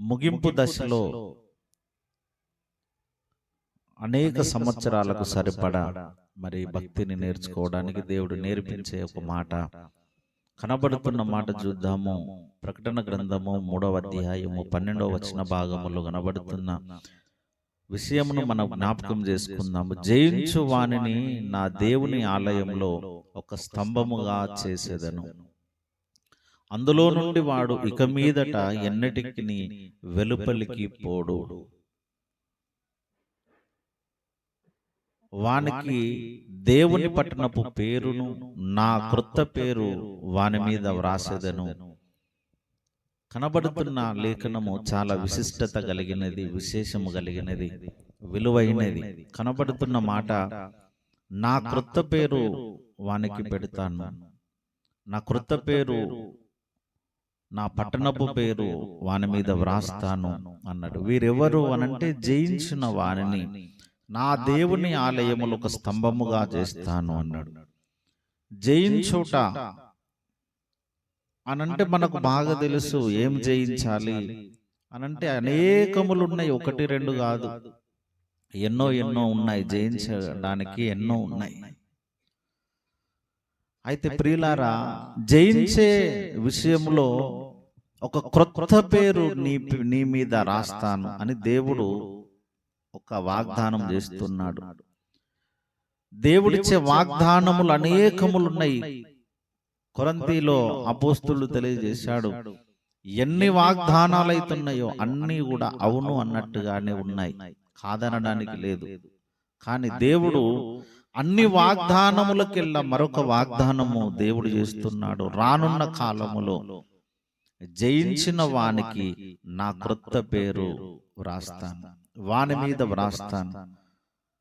ముగింపు దశలో అనేక సంవత్సరాలకు సరిపడా మరి భక్తిని నేర్చుకోవడానికి దేవుడు నేర్పించే ఒక మాట. కనబడుతున్న మాట చూద్దాము. ప్రకటన గ్రంథము మూడవ అధ్యాయము పన్నెండవ వచన భాగములో కనబడుతున్న విషయమును మనం జ్ఞాపకం చేసుకుందాము. జయించు వానిని నా దేవుని ఆలయంలో ఒక స్తంభముగా చేసేదను. అందులో నుండి వాడు ఇక మీదట ఎన్నటికి వెలుపలికి పోడు. వానికి దేవుని పట్టణపు పేరును నా క్రొత్త పేరు వాని మీద వ్రాసేదను. కనబడుతున్న లేఖనము చాలా విశిష్టత కలిగినది విశేషము కలిగినది విలువైనది. కనబడుతున్న మాట నా క్రొత్త పేరు వానికి పెడతాను. నా క్రొత్త పేరు నా పట్టణపు పేరు వాని మీద వ్రాస్తాను అన్నాడు. వీరెవరు అనంటే జయించిన వారిని. నా దేవుని ఆలయములు ఒక స్తంభముగా చేస్తాను అన్నాడు. జయించుట అనంటే మనకు బాగా తెలుసు ఏం జయించాలి. అనంటే అనేకములు ఉన్నాయి. ఒకటి రెండు కాదు. ఎన్నో ఎన్నో ఉన్నాయి. జయించడానికి ఎన్నో ఉన్నాయి. అయితే ప్రియులారా జయించే విషయంలో ఒక క్రొత్త పేరు నీ నీ మీద రాస్తాను అని దేవుడు ఒక వాగ్దానం చేస్తున్నాడు. దేవుడిచ్చే వాగ్దానములు అనేకములు ఉన్నాయి. కొరంతిలో అపోస్తులు తెలియజేశాడు. ఎన్ని వాగ్దానాలు అయితున్నాయో అన్ని కూడా అవును అన్నట్టుగానే ఉన్నాయి. కాదనడానికి లేదు. కానీ దేవుడు అన్ని వాగ్దానములకెల్లా మరొక వాగ్దానము దేవుడు చేస్తున్నాడు. రానున్న కాలములో జయించిన వానికి నా క్రొత్త పేరు వ్రాస్తాను. వాని మీద వ్రాస్తాను.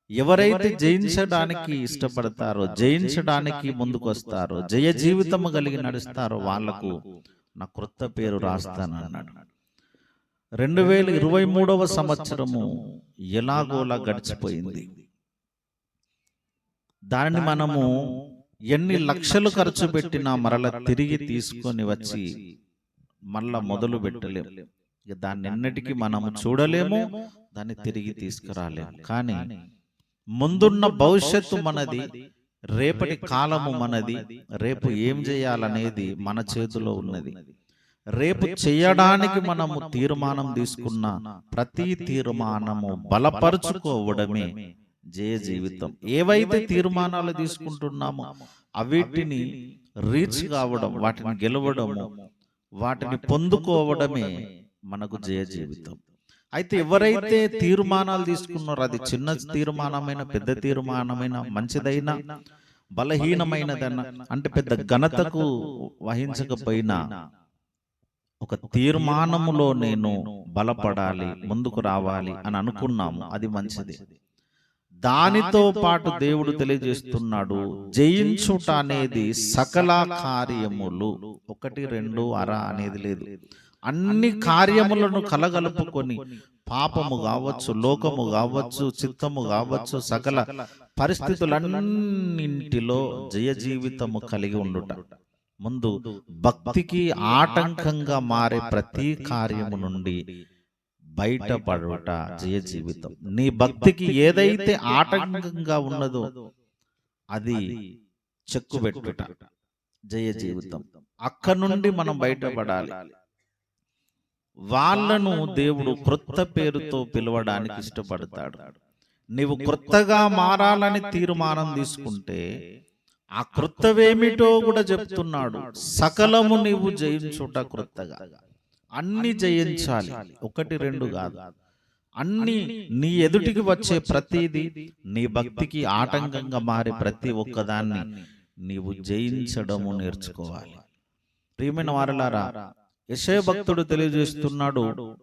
ఎవరైతే జయించడానికి ఇష్టపడతారో జయించడానికి ముందుకు వస్తారో జయ జీవితము కలిగి నడుస్తారో వాళ్ళకు నా క్రొత్త పేరు రాస్తాను అన్నాడు. రెండు వేల ఇరవై మూడవ సంవత్సరము ఎలాగోలా గడిచిపోయింది. దానిని మనము ఎన్ని లక్షలు ఖర్చు పెట్టినా మరల తిరిగి తీసుకొని వచ్చి మళ్ళా మొదలు పెట్టలేము. ఇక దాన్ని ఎన్నటికీ మనము చూడలేము దాన్ని తిరిగి తీసుకురాలేము. కానీ ముందున్న భవిష్యత్తు మనది రేపటి కాలము మనది రేపు ఏం చేయాలనేది మన చేతిలో ఉన్నది. రేపు చేయడానికి మనము తీర్మానం తీసుకున్న ప్రతి తీర్మానము బలపరుచుకోవడమే జయ జీవితం. ఏవైతే తీర్మానాలు తీసుకుంటున్నామో అవిటిని రీచ్ కావడం వాటిని గెలవడము వాటిని పొందుకోవడమే మనకు జయ జీవితం. అయితే ఎవరైతే తీర్మానాలు తీసుకున్నారో అది చిన్న తీర్మానమైన పెద్ద తీర్మానమైన మంచిదైనా బలహీనమైనదన్న అంటే పెద్ద ఘనతకు వహించకపోయినా ఒక తీర్మానములో నేను బలపడాలి ముందుకు రావాలి అని అనుకున్నాము. అది మంచిది. దానితో పాటు దేవుడు తెలియజేస్తున్నాడు జయించుట అనేది సకల కార్యములు. ఒకటి రెండు అర అనేది లేదు. అన్ని కార్యములను కలగలుపుకొని పాపము కావచ్చు లోకము కావచ్చు చిత్తము కావచ్చు సకల పరిస్థితులన్నింటిలో జయ జీవితము కలిగి ఉండుట. ముందు భక్తికి ఆటంకంగా మారే ప్రతి కార్యము నుండి బయటపడుట జయ జీవితం. నీ భక్తికి ఏదైతే ఆటంకంగా ఉన్నదో అది చెక్కుబెట్టుట. జయ జీవితం. అక్క నుండి మనం బయటపడాలి వాళ్ళను దేవుడు క్రొత్త పేరుతో పిలవడానికి ఇష్టపడతాడు. నీవు క్రొత్తగా మారాలని తీర్మానం తీసుకుంటే ఆ క్రొత్తవేమిటో కూడా చెప్తున్నాడు. సకలము నీవు జయించుట క్రొత్తగా అన్ని జయించాలి. ఒకటి రెండు కాదు. అన్ని నీ ఎదుటికి వచ్చే ప్రతిదీ నీ భక్తికి ఆటంకంగా మారే ప్రతి ఒక్కదాన్ని నీవు జయించడము నేర్చుకోవాలి. ప్రియమైన వారలారా యశయ భక్తుడు తెలియజేస్తున్నాడు.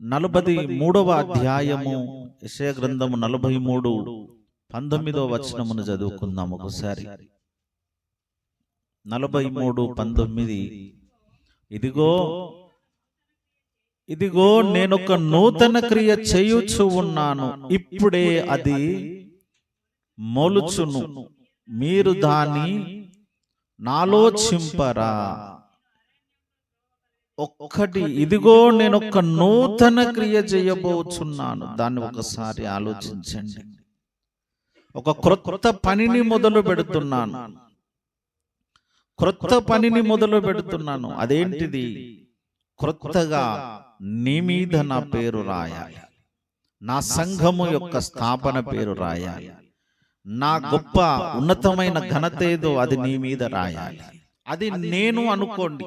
నలభై మూడవ అధ్యాయము యశయ గ్రంథము నలభై మూడు పంతొమ్మిదవ వచనమును చదువుకుందాం ఒకసారి. నలభై మూడు పంతొమ్మిది. ఇదిగో ఇదిగో నేనొక నూతన క్రియ చేయుచు ఉన్నాను. ఇప్పుడే అది మొలుచును. మీరు దాని నాలోచింపరా. ఒక్కటి ఇదిగో నేను ఒక నూతన క్రియ చేయబోచున్నాను. దాన్ని ఒకసారి ఆలోచించండి. ఒక క్రొత్త పనిని మొదలు పెడుతున్నాను. క్రొత్త పనిని మొదలు పెడుతున్నాను. అదేంటిది? క్రొత్తగా నీ మీద నా పేరు రాయాలి. నా సంఘము యొక్క స్థాపన పేరు రాయాలి. నా గొప్ప ఉన్నతమైన ఘనత ఏదో అది నీ మీద రాయాలి. అది నేను అనుకోండి.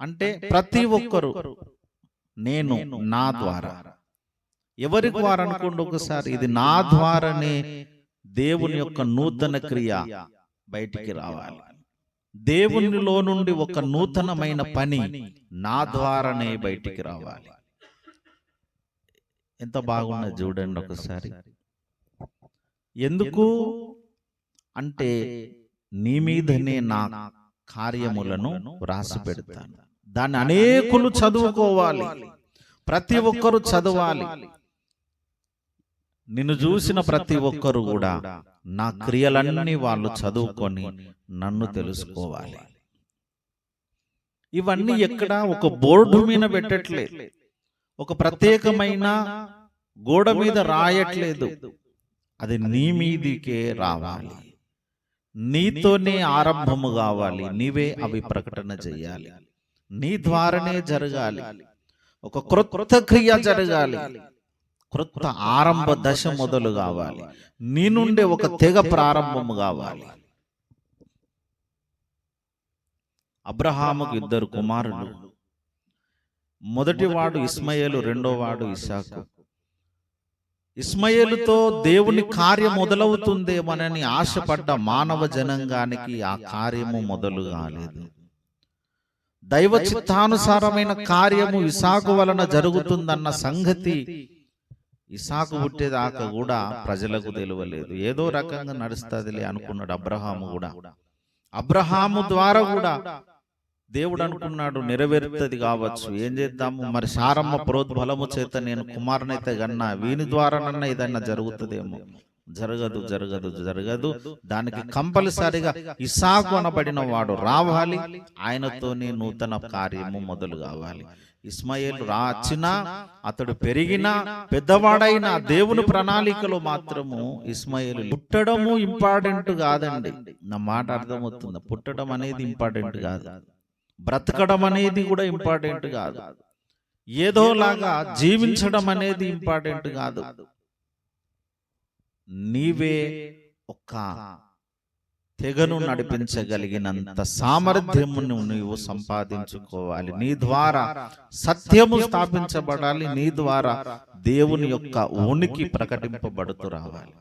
అంటే ప్రతి ఒక్కరు నేను నా ద్వారా. ఎవరి ద్వారా అనుకోండి ఒకసారి ఇది నా ద్వారానే దేవుని యొక్క నూతన క్రియ. బయటికి రావాలి. దేవునిలో నుండి ఒక నూతనమైన పని నా ద్వారానే బయటికి రావాలి. ఎంత బాగున్నది చూడండి ఒకసారి. ఎందుకు? అంటే నీ మీదనే నా కార్యములను వ్రాసి పెడతాను. దాన్ని అనేకులు చదువుకోవాలి. ప్రతి ఒక్కరు చదవాలి. నిన్ను చూసిన ప్రతి ఒక్కరు కూడా నా క్రియలన్నీ వాళ్ళు చదువుకొని నన్ను తెలుసుకోవాలి. ఇవన్నీ ఎక్కడ ఒక బోర్డు మీద పెట్టట్లేదు. ఒక ప్రత్యేకమైన గోడ మీద రాయట్లేదు. అది నీ మీదికే రావాలి. నీతోనే ఆరంభము కావాలి. నీవే అవి ప్రకటన చేయాలి. నీ ద్వారానే జరగాలి. ఒక క్రొత్త క్రియ జరగాలి. క్రొత్త ఆరంభ దశ మొదలు కావాలి. నీ నుండి ఒక తెగ ప్రారంభము కావాలి. అబ్రహాముకు ఇద్దరు కుమారులు. మొదటివాడు ఇస్మయేలు రెండోవాడు ఇసాకు ఇస్మయేలుతో దేవుని కార్యం మొదలవుతుందేమోనని ఆశపడ్డ మానవ జనంగానికి ఆ కార్యము మొదలు కాలేదు. దైవ చిత్తానుసారమైన కార్యము ఇసాకు వలన జరుగుతుందన్న సంగతి ఇసాకు పుట్టేదాకా కూడా ప్రజలకు తెలియలేదు. ఏదో రకంగా నడుస్తుందిలే అనుకున్నాడు అబ్రహాము కూడా. అబ్రహాము ద్వారా కూడా దేవుడు అనుకున్నాడు నెరవేరుతుంది కావచ్చు. ఏం చేద్దాము? మరి సారమ్మ ప్రోద్బలము చేత నేను కుమారునైతే గన్నా వీని ద్వారానన్నా ఏదైనా జరుగుతుందేమో? జరగదు జరగదు జరగదు దానికి కంపల్సరిగా ఇసాకు అనబడిన వాడు రావాలి. ఆయనతోనే నూతన కార్యము మొదలు కావాలి ఇస్మాయిల్ రాచినా అతడు పెరిగినా పెద్దవాడైన దేవుని ప్రణాళికలో మాత్రము ఇస్మాయిల్ పుట్టడము ఇంపార్టెంట్ కాదండి. నా మాట అర్థమవుతుంది. పుట్టడం అనేది ఇంపార్టెంట్ కాదు. బ్రతకడం అనేది కూడా ఇంపార్టెంట్ కాదు. ఏదోలాగా జీవించడం అనేది ఇంపార్టెంట్ కాదు. నీవే ఒక తెగను నడిపించగలిగినంత సామర్థ్యమును నీవు సంపాదించుకోవాలి. నీ ద్వారా సత్యము స్థాపించబడాలి. నీ ద్వారా దేవుని యొక్క ఉనికి ప్రకటింపబడుతూ రావాలి.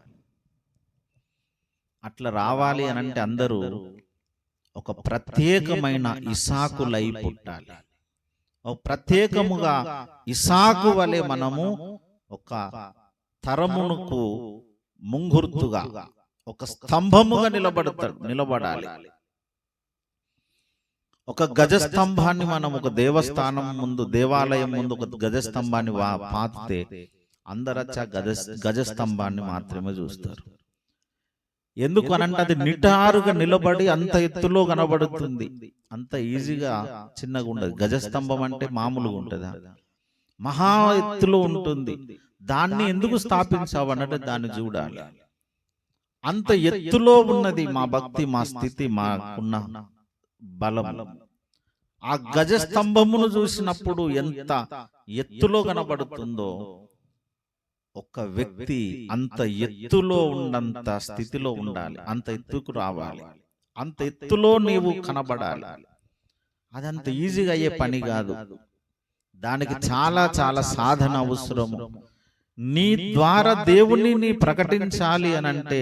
అట్లా రావాలి అని అంటే అందరూ ఒక ప్రత్యేకమైన ఇసాకులై పుట్టాలి. ఒక ప్రత్యేకముగా ఇసాకు వలె మనము ఒక తరమునకు ముంగుర్తుగా ఒక స్తంభముగా నిలబడతాడు నిలబడాలి. ఒక గజస్తంభాన్ని మనం ఒక దేవస్థానం ముందు దేవాలయం ముందు ఒక గజస్తంభాన్ని పాతితే అందరచ్చ గజ గజస్తంభాన్ని మాత్రమే చూస్తారు. ఎందుకు అనంటే అది నిటారుగా నిలబడి అంత ఎత్తులో కనబడుతుంది. అంత ఈజీగా చిన్నగా ఉండదు. గజస్తంభం అంటే మామూలుగా ఉంటుందా మహా ఎత్తులో ఉంటుంది. దాన్ని ఎందుకు స్థాపించావు అన్నట్టు దాన్ని చూడాలి. అంత ఎత్తులో ఉన్నది మా భక్తి మా స్థితి మాకున్న బలం ఆ గజస్తంభమును చూసినప్పుడు ఎంత ఎత్తులో కనబడుతుందో ఒక వ్యక్తి అంత ఎత్తులో ఉన్నంత స్థితిలో ఉండాలి. అంత ఎత్తుకు రావాలి. అంత ఎత్తులో నీవు కనబడాలి. అది అంత ఈజీగా అయ్యే పని కాదు. దానికి చాలా చాలా సాధన అవసరము. నీ ద్వారా దేవుణ్ణి నీ ప్రకటించాలి అని అంటే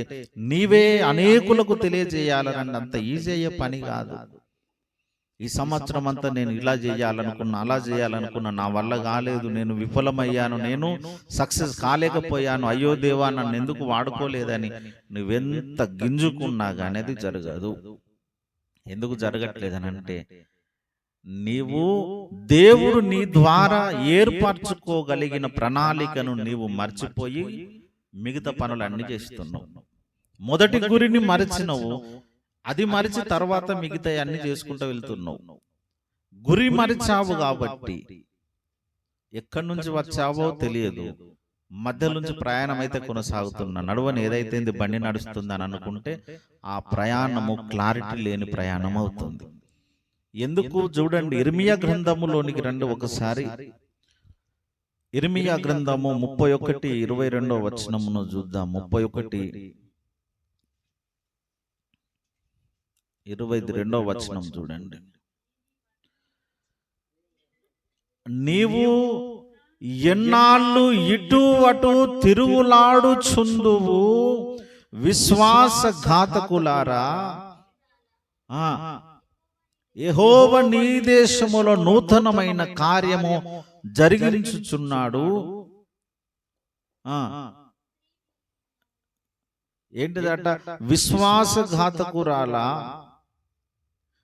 నీవే అనేకులకు తెలియజేయాలని అంత ఈజీ అయ్యే పని కాదు. ఈ సంవత్సరం అంతా నేను ఇలా చేయాలనుకున్నా అలా చేయాలనుకున్నా నా వల్ల కాలేదు నేను విఫలమయ్యాను నేను సక్సెస్ కాలేకపోయాను అయ్యో దేవా నన్ను ఎందుకు వాడుకోలేదని నువ్వెంత గింజుకున్నా కానీ అది జరగదు. ఎందుకు జరగట్లేదని అంటే నీవు దేవుడు నీ ద్వారా ఏర్పరచుకోగలిగిన ప్రణాళికను నీవు మర్చిపోయి మిగతా పనులు అన్ని చేస్తున్నావు. మొదటి గురిని మరిచినవు. అది మరిచి తర్వాత మిగతా అన్ని చేసుకుంటూ వెళ్తున్నావు. గురి మరిచావు కాబట్టి ఎక్కడి నుంచి వచ్చావో తెలియదు. మధ్య నుంచి ప్రయాణం అయితే కొనసాగుతున్నా నడువని ఏదైతే బండి నడుస్తుందని అనుకుంటే ఆ ప్రయాణము క్లారిటీ లేని ప్రయాణం అవుతుంది ఎందుకు చూడండి ఇర్మియా గ్రంథములోనికి రండి ఒకసారి. ఇర్మియా గ్రంథము ముప్పై ఒకటి ఇరవై రెండో వచనమును చూద్దాం. ముప్పై ఒకటి. ఇరవై రెండో వచనం చూడండి. నీవు ఎన్నాళ్ళు ఇటు అటు తిరుగులాడుచుందువు? విశ్వాసఘాతకులారా యెహోవ నీ దేశములో నూతనమైన కార్యము జరిగించుచున్నాడు. ఏంటిదట? విశ్వాసఘాతకురాల?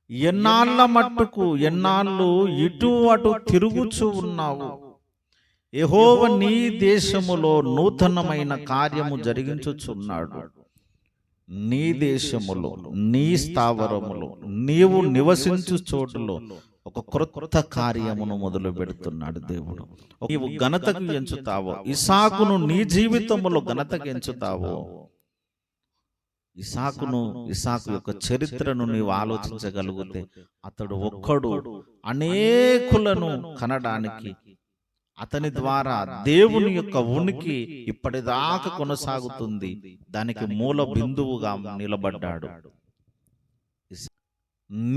ఎన్నాళ్ళ మట్టుకు ఎన్నాళ్ళు ఇటు అటు తిరుగుచు ఉన్నావు? యెహోవ నీ దేశములో నూతనమైన కార్యము జరిగించుచున్నాడు. నీ దేశములో నీ స్థావరములో నీవు నివసించు చోటులో ఒక క్రొత్త కార్యమును మొదలు పెడుతున్నాడు దేవుడు. నీవు ఘనతకు ఎంచుతావో ఇసాకును నీ జీవితములో ఘనతకు ఎంచుతావో ఇసాకును ఇసాకు యొక్క చరిత్రను నీవు ఆలోచించగలిగితే అతడు ఒక్కడు అనేకులను కనడానికి అతని ద్వారా దేవుని యొక్క ఉనికి ఇప్పటిదాకా కొనసాగుతుంది. దానికి మూల బిందువుగా నిలబడ్డాడు.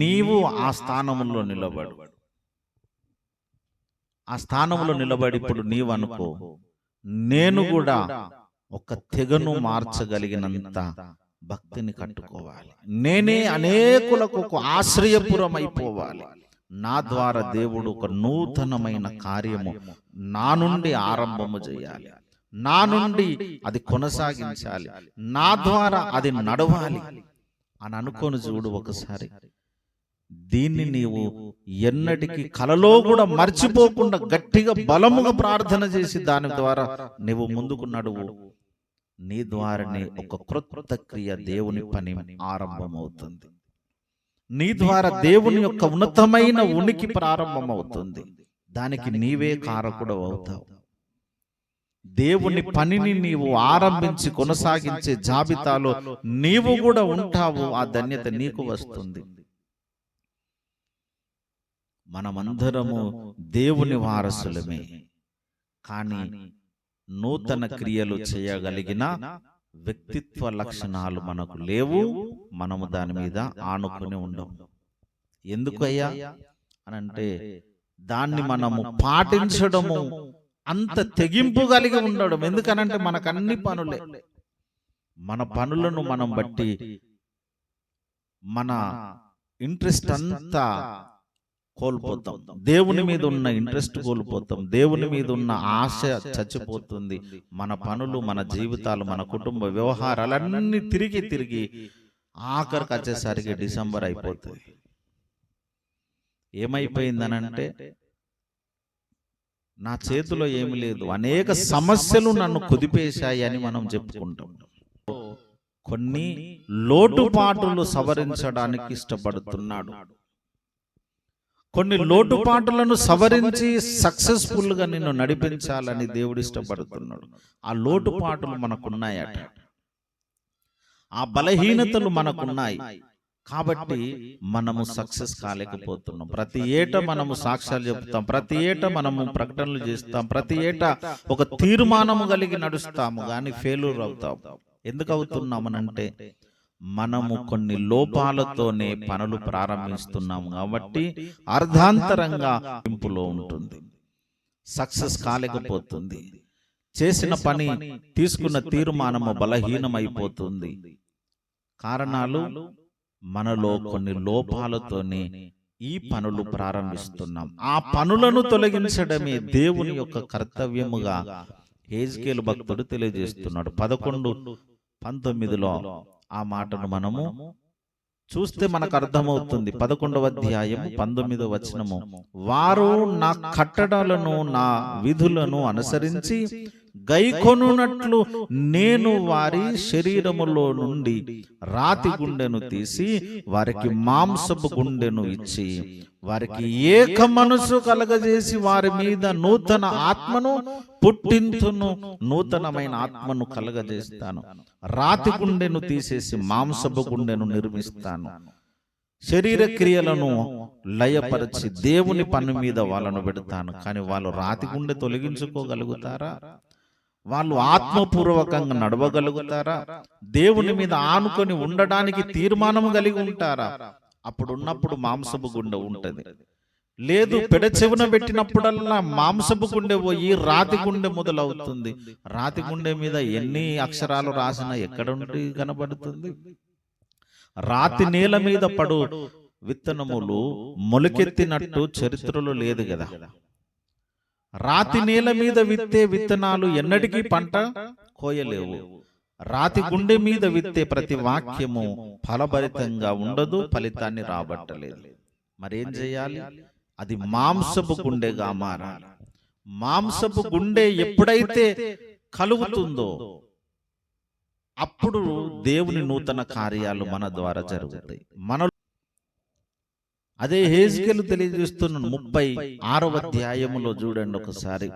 నీవు ఆ స్థానంలో నిలబడు. ఆ స్థానంలో నిలబడి ఇప్పుడు నీవు అనుకో నేను కూడా ఒక తెగను మార్చగలిగినంత భక్తిని కట్టుకోవాలి. నేనే అనేకులకు ఒక ఆశ్రయపురం అయిపోవాలి నా ద్వారా దేవుడు ఒక నూతనమైన కార్యము నా నుండి ఆరంభము చేయాలి. నా నుండి అది కొనసాగించాలి. నా ద్వారా అది నడవాలి అని అనుకొని చూడు ఒకసారి. దీన్ని నీవు ఎన్నటికి కలలో కూడా మర్చిపోకుండా గట్టిగా బలముగా ప్రార్థన చేసి దాని ద్వారా నీవు ముందుకు నడువు. నీ ద్వారానే ఒక క్రొత్త క్రియ దేవుని పని ఆరంభమవుతుంది. నీ ద్వారా దేవుని యొక్క ఉన్నతమైన ఉనికి ప్రారంభమవుతుంది. దానికి నీవే కారకుడు అవుతావు దేవుని పనిని నీవు ఆరంభించి కొనసాగించే జాబితాలో నీవు కూడా ఉంటావు ఆ ధన్యత నీకు వస్తుంది. మనమందరము దేవుని వారసులమే. కానీ నూతన క్రియలు చేయగలిగిన వ్యక్తిత్వ లక్షణాలు మనకు లేవు మనము దాని మీద ఆనుకుని ఉండము ఎందుకయ్యా అని అంటే దాన్ని మనము పాటించడము అంత తెగింపు కలిగి ఉండడం. ఎందుకనంటే మనకు అన్ని పనులే. మన పనులను మనం బట్టి మన ఇంట్రెస్ట్ అంతా కోల్పోతాం. దేవుని మీద ఉన్న ఇంట్రెస్ట్ కోల్పోతాం. దేవుని మీద ఉన్న ఆశ చచ్చిపోతుంది. మన పనులు మన జీవితాలు మన కుటుంబ వ్యవహారాలన్నీ తిరిగి తిరిగి ఆఖరికి వచ్చేసరికి డిసెంబర్ అయిపోతుంది. ఏమైపోయిందనంటే నా చేతిలో ఏమి లేదు. అనేక సమస్యలు నన్ను కుదిపేశాయి అని మనం చెప్పుకుంటాం. కొన్ని లోటుపాటులు సవరించడానికి ఇష్టపడుతున్నాడు. కొన్ని లోటుపాటులను సవరించి సక్సెస్ఫుల్గా నిన్ను నడిపించాలని దేవుడు ఇష్టపడుతున్నాడు. ఆ లోటుపాటులు మనకున్నాయట. ఆ బలహీనతలు మనకున్నాయి. కాబట్టి మనము సక్సెస్ కాలేకపోతున్నాం. ప్రతి ఏట మనము సాక్ష్యాలు చెప్తాం. ప్రతి ఏట మనము ప్రకటనలు చేస్తాం. ప్రతి ఏట ఒక తీర్మానము కలిగి నడుస్తాము కానీ ఫెయిల్యూర్ అవుతాం ఎందుకు అవుతున్నామనంటే మనము కొన్ని లోపాలతోనే పనులు ప్రారంభిస్తున్నాము కాబట్టి అర్ధాంతరంగా ఇంపులో ఉంటుంది. సక్సెస్ కాలేకపోతుంది. చేసిన పని తీసుకున్న తీర్మానము బలహీనమైపోతుంది. కారణాలు మనలో కొన్ని లోపాలతోనే ఈ పనులు ప్రారంభిస్తున్నాం ఆ పనులను తొలగించడమే దేవుని యొక్క కర్తవ్యముగా హేజ్కేలు భక్తుడు తెలియజేస్తున్నాడు. పదకొండు పంతొమ్మిదిలో ఆ మాటను మనము చూస్తే మనకు అర్థమవుతుంది. పదకొండవ అధ్యాయం పంతొమ్మిదవ వచనము. వారు నా కట్టడాలను నా విధులను అనుసరించి గైకొనున్నట్లు నేను వారి శరీరములో నుండి రాతి గుండెను తీసి వారికి మాంసపు గుండెను ఇచ్చి వారికి ఏక మనసు కలగజేసి వారి మీద నూతన ఆత్మను పుట్టింతును నూతనమైన ఆత్మను కలగజేస్తాను. రాతి గుండెను తీసేసి మాంసపు గుండెను నిర్మిస్తాను. శరీర క్రియలను లయపరిచి దేవుని పని మీద వాళ్ళను పెడతాను. కానీ వాళ్ళు రాతి గుండె తొలగించుకోగలుగుతారా? వాళ్ళు ఆత్మపూర్వకంగా నడవగలుగుతారా? దేవుని మీద ఆనుకొని ఉండడానికి తీర్మానం కలిగి ఉంటారా? అప్పుడు ఉన్నప్పుడు మాంసపు గుండె ఉంటది. లేదు పెడచెవున పెట్టినప్పుడల్లా మాంసపు గుండె పోయి రాతి గుండె మొదలవుతుంది. రాతి గుండె మీద ఎన్ని అక్షరాలు రాసినా ఎక్కడ ఉండి కనబడుతుంది? రాతి నేల మీద పడు విత్తనములు మొలకెత్తినట్టు చరిత్రలో లేదు కదా. రాతి నేల మీద విత్తే విత్తనాలు ఎన్నటికీ పంట కోయలేవు. రాతి గుండె మీద విత్తే ప్రతి వాక్యము ఫలభరితంగా ఉండదు ఫలితాన్ని రాబట్టలేదు. మరేం చేయాలి? అది మాంసపు గుండెగా మారాలి. మాంసపు గుండె ఎప్పుడైతే కలుగుతుందో అప్పుడు దేవుని నూతన కార్యాలు మన ద్వారా జరుగుతాయి. మన అదే హేజ్కెలు తెలియజేస్తున్న ముప్పై ఆరవ అధ్యాయములో చూడండి ఒకసారి.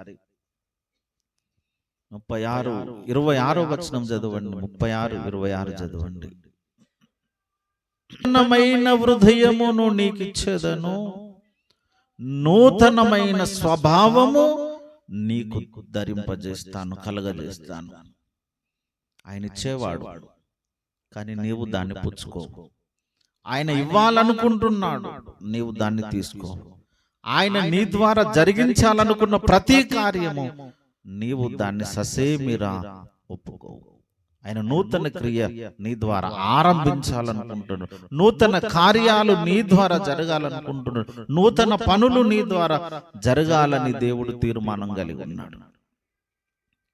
ముప్పై ఆరు ఇరవై ఆరో వచనం చదవండి ముప్పై ఆరు ఇరవై ఆరు చదవండి. నూతనమైన హృదయమును నీకిచ్చేదను నూతనమైన స్వభావము నీకు ధరింపజేస్తాను కలగజేస్తాను. ఆయన ఇచ్చేవాడు కానీ నీవు దాన్ని పుచ్చుకో. ఆయన ఇవ్వాలనుకుంటున్నాడు నీవు దాన్ని తీసుకో. ఆయన నీ ద్వారా జరిగించాలనుకున్న ప్రతి కార్యము నీవు దాన్ని ససేమిరా ఒప్పుకో ఆయన నూతన క్రియ నీ ద్వారా ఆరంభించాలనుకుంటున్నాడు. నూతన కార్యాలు నీ ద్వారా జరగాలనుకుంటున్నాడు. నూతన పనులు నీ ద్వారా జరగాలని దేవుడు తీర్మానం కలిగి ఉన్నాడు.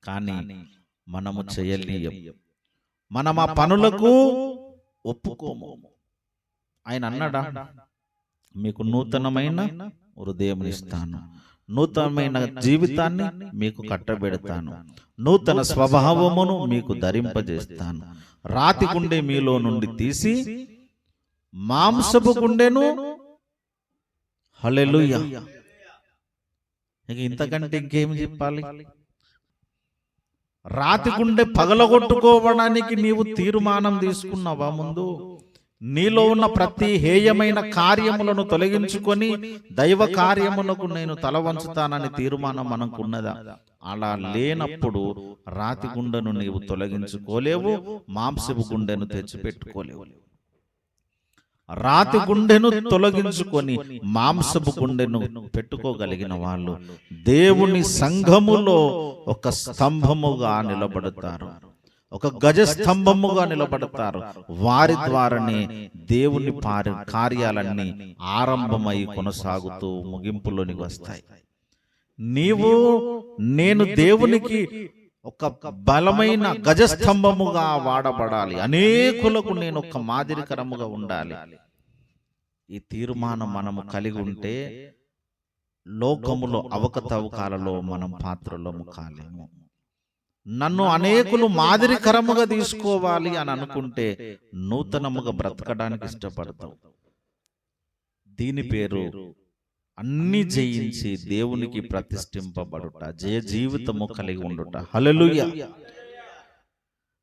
కానీ మనము చేయలేయం మనం ఆ పనులకు ఒప్పుకోము. ఆయన అన్నాడా? మీకు నూతనమైన హృదయం ఇస్తాను నూతనమైన జీవితాన్ని మీకు కట్టబెడతాను. నూతన స్వభావమును మీకు ధరింపజేస్తాను. రాతి గుండె మీలో నుండి తీసి మాంసపు గుండెను హల్లెలూయా. ఇక ఇంతకంటే ఇంకేం చెప్పాలి? రాతి గుండె పగలగొట్టుకోవడానికి నీవు తీర్మానం తీసుకున్నావా ముందు? నీలో ఉన్న ప్రతి హేయమైన కార్యములను తొలగించుకొని దైవ కార్యములకు నేను తల వంచుతానని తీర్మానం మనకున్నదా అలా లేనప్పుడు రాతి గుండెను నీవు తొలగించుకోలేవు మాంసపు గుండెను తెచ్చిపెట్టుకోలేవు. రాతి గుండెను తొలగించుకొని మాంసపు గుండెను పెట్టుకోగలిగిన వాళ్ళు దేవుని సంఘములో ఒక స్తంభముగా నిలబడతారు. ఒక గజ స్తంభముగా నిలబడతారు. వారి ద్వారానే దేవుని పారి కార్యాలన్నీ ఆరంభమై కొనసాగుతూ ముగింపులోనికి వస్తాయి. నీవు నేను దేవునికి ఒక బలమైన గజస్తంభముగా వాడబడాలి. అనేకులకు నేను ఒక మాదిరికరముగా ఉండాలి. ఈ తీర్మానం మనము కలిగి ఉంటే లోకములో అవకతవకాలలో మనం పాత్రలము కాలేము. నన్ను అనేకులు మాదిరికరముగా తీసుకోవాలి అని అనుకుంటే నూతనముగా బ్రతకడానికి ఇష్టపడతావు. దీని పేరు అన్ని జయించి దేవునికి ప్రతిష్ఠింపబడుట జయ జీవితము కలిగి ఉండుట. హల్లెలూయా.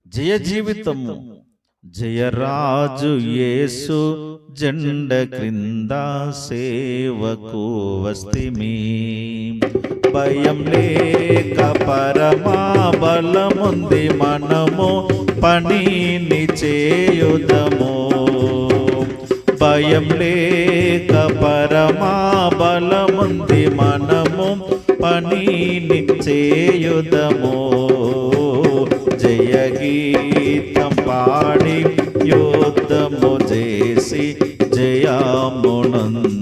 జయ జీవితము. జయరాజు యేసు జెండ క్రింద సేవకు వస్తిమి. భయం లేక పరమా బలముంది మనము పనిని చేయుదము. భయం లేక పరమా బలముంది మనము పనిని చేయుదము. జయ గీతం పాడి యుద్ధము చేసి జయమునందెదము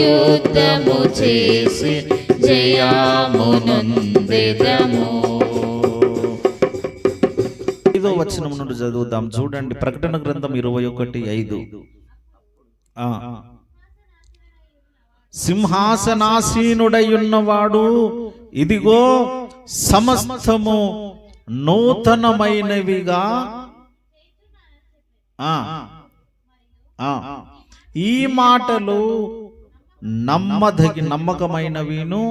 యుద్ధము చేసి జయామునందెదము. ఐదో వచనం నుండి చదువుదాం. చూడండి ప్రకటన గ్రంథం ఇరవై ఒకటి ఐదు. ఆ. సింహాసనాసీనుడై ఉన్నవాడు ఇదిగో సమస్తము నూతనమైనవిగా. ఆ, ఆ, ఈ మాటలు నమ్మదగి నమ్మకమైనవిను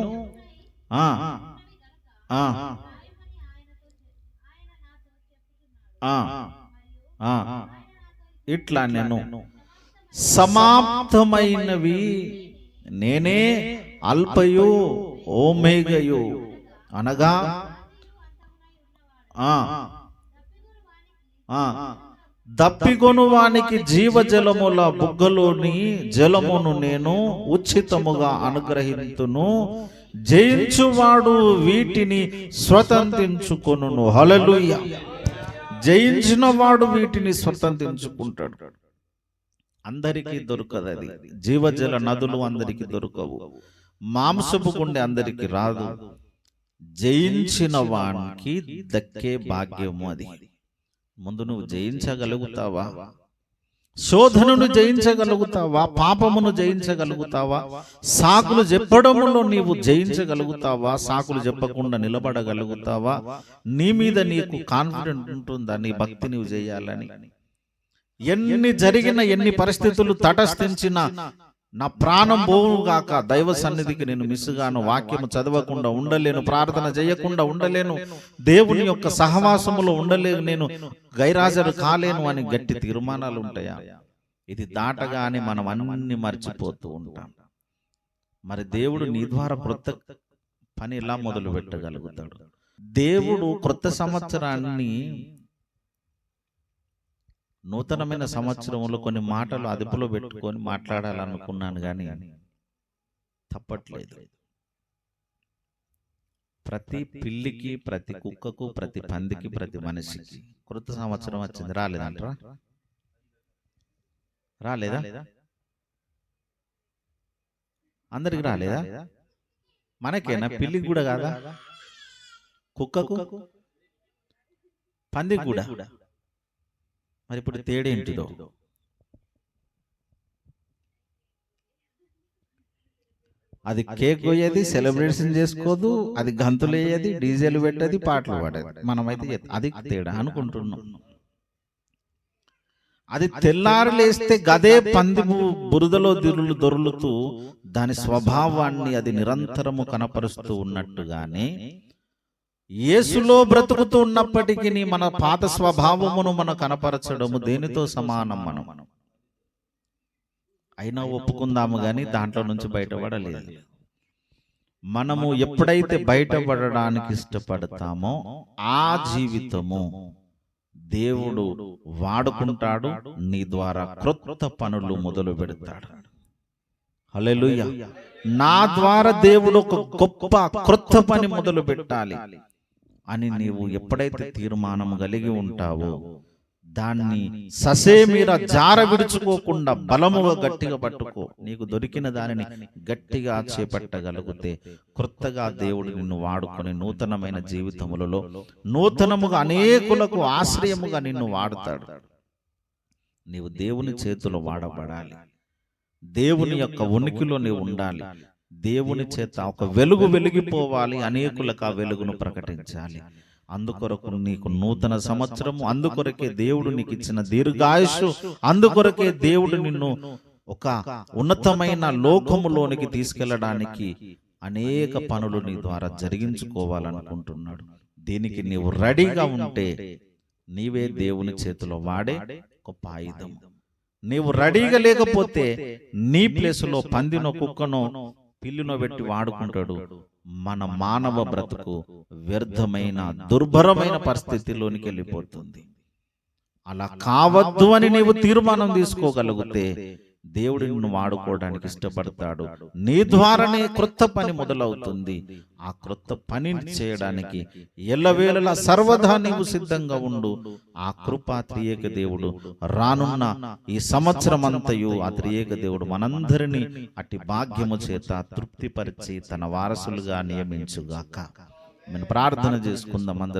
ఇట్లా నేను సమాప్తమైనవి. నేనే అల్పయు ఓమేగయు. అనగా ఆ, దప్పిగొనువానికి జీవజలముల బుగ్గలోని జలమును నేను ఉచితముగా అనుగ్రహింతును. జయించువాడు వీటిని స్వతంత్రించుకొనును. హలలుయ జయించిన వాడు వీటిని స్వతంత్రించుకుంటాడు. అందరికీ దొరకదు అది. జీవజల నదులు అందరికీ దొరకవు. మాంసపు గుండె అందరికీ రాదు. జయించిన వానికి దక్కే భాగ్యము అది. ముందు నువ్వు జయించగలుగుతావా? శోధనను జయించగలుగుతావా? పాపమును జయించగలుగుతావా? సాకులు చెప్పడములో నీవు జయించగలుగుతావా? సాకులు చెప్పకుండా నిలబడగలుగుతావా? నీ మీద నీకు కాన్ఫిడెంట్ ఉంటుందా? నీ భక్తి నీవు చేయాలని? ఎన్ని జరిగిన ఎన్ని పరిస్థితులు తటస్థించిన నా ప్రాణం పోవుగాక దైవ సన్నిధికి నేను మిస్సుగాను వాక్యము చదవకుండా ఉండలేను ప్రార్థన చేయకుండా ఉండలేను దేవుని యొక్క సహవాసములో ఉండలేను నేను గైరాజరు కాలేను అని గట్టి తీర్మానాలు ఉంటాయా? ఇది దాటగానే మనం అన్ని మర్చిపోతూ ఉంటాం. మరి దేవుడు నీ ద్వారా క్రొత్త పని ఎలా మొదలు పెట్టగలుగుతాడు దేవుడు క్రొత్త సంవత్సరాన్ని నూతనమైన సంవత్సరంలో కొన్ని మాటలు అదుపులో పెట్టుకొని మాట్లాడాలనుకున్నాను కానీ తప్పట్లేదు. ప్రతి పిల్లికి ప్రతి కుక్కకు ప్రతి పందికి ప్రతి మనిషికి క్రొత్త సంవత్సరం వచ్చింది. రాలేదంటారా? రాలేదా? అందరికి రాలేదా? మనకేనా? పిల్లికి కూడా కాదా? కుక్కకు? పందికి కూడా? మరి ఇప్పుడు తేడేంటిదో అది కేక్ పోయేది సెలబ్రేషన్ చేసుకోదు అది గంతులు వేయేది డీజేలు పెట్టేది పాటలు పాడేది. మనమైతే అది తేడా అనుకుంటున్నాం. అది తెల్లారు లేస్తే గదే పంది బురదలో దిరులు దొరులుతూ దాని స్వభావాన్ని అది నిరంతరము కనపరుస్తూ ఉన్నట్టుగానే యేసులో బ్రతుకుతూ ఉన్నప్పటికీ మన పాత స్వభావమును మన కనపరచడము దేనితో సమానం మనం? అయినా ఒప్పుకుందాము గాని దాంట్లో నుంచి బయటపడలేదు మనము ఎప్పుడైతే బయటపడడానికి ఇష్టపడతామో ఆ జీవితము దేవుడు వాడుకుంటాడు నీ ద్వారా క్రొత్త పనులు మొదలు పెడతాడు. హల్లెలూయా. నా ద్వారా దేవుడు ఒక గొప్ప క్రొత్త పని మొదలు పెట్టాలి. అని నీవు ఎప్పుడైతే తీర్మానం కలిగి ఉంటావో దాన్ని ససేమీర జార విడుచుకోకుండా బలముగా గట్టిగా పట్టుకో. నీకు దొరికిన దానిని గట్టిగా చేపట్టగలిగితే క్రొత్తగా దేవుడు నిన్ను వాడుకొని నూతనమైన జీవితములలో నూతనముగా అనేకులకు ఆశ్రయముగా నిన్ను వాడుతాడు. నీవు దేవుని చేతిలో వాడబడాలి. దేవుని యొక్క ఉనికిలో నీవు ఉండాలి. దేవుని చేత ఒక వెలుగు వెలిగిపోవాలి అనేకులకు ఆ వెలుగును ప్రకటించాలి. అందుకొరకు నీకు నూతన సంవత్సరము అందుకొరకే దేవుడు నీకు ఇచ్చిన దీర్ఘాయుషు అందుకొరకే దేవుడు నిన్ను ఒక ఉన్నతమైన లోకములోనికి తీసుకెళ్ళడానికి అనేక పనులు నీ ద్వారా జరిగించుకోవాలనుకుంటున్నాడు. దీనికి నీవు రెడీగా ఉంటే నీవే దేవుని చేతిలో వాడే గొప్ప ఆయుధం. నీవు రెడీగా లేకపోతే నీ ప్లేసులో పందినో కుక్కనో పిల్లినో పెట్టి వాడుకుంటాడు. మన మానవ బ్రతుకు వ్యర్థమైన దుర్భరమైన పరిస్థితిలోనికి వెళ్ళిపోతుంది. అలా కావద్దు అని నీవు తీర్మానం తీసుకోగలిగితే దేవుడు నిన్ను వాడుకోవడానికి ఇష్టపడతాడు. నీ ద్వారానే క్రొత్త పని మొదలవుతుంది. ఆ క్రొత్త పనిని చేయడానికి ఎల్లవేళలా సర్వదా నీవు సిద్ధంగా ఉండు. ఆ కృపా త్రియేక దేవుడు. రానున్న ఈ సంవత్సరం అంతయు ఆ త్రియేక దేవుడు మనందరినీ అట్టి భాగ్యము చేత తృప్తిపరిచి తన వారసులుగా నియమించుగాక. నేను ప్రార్థన చేసుకుందాం.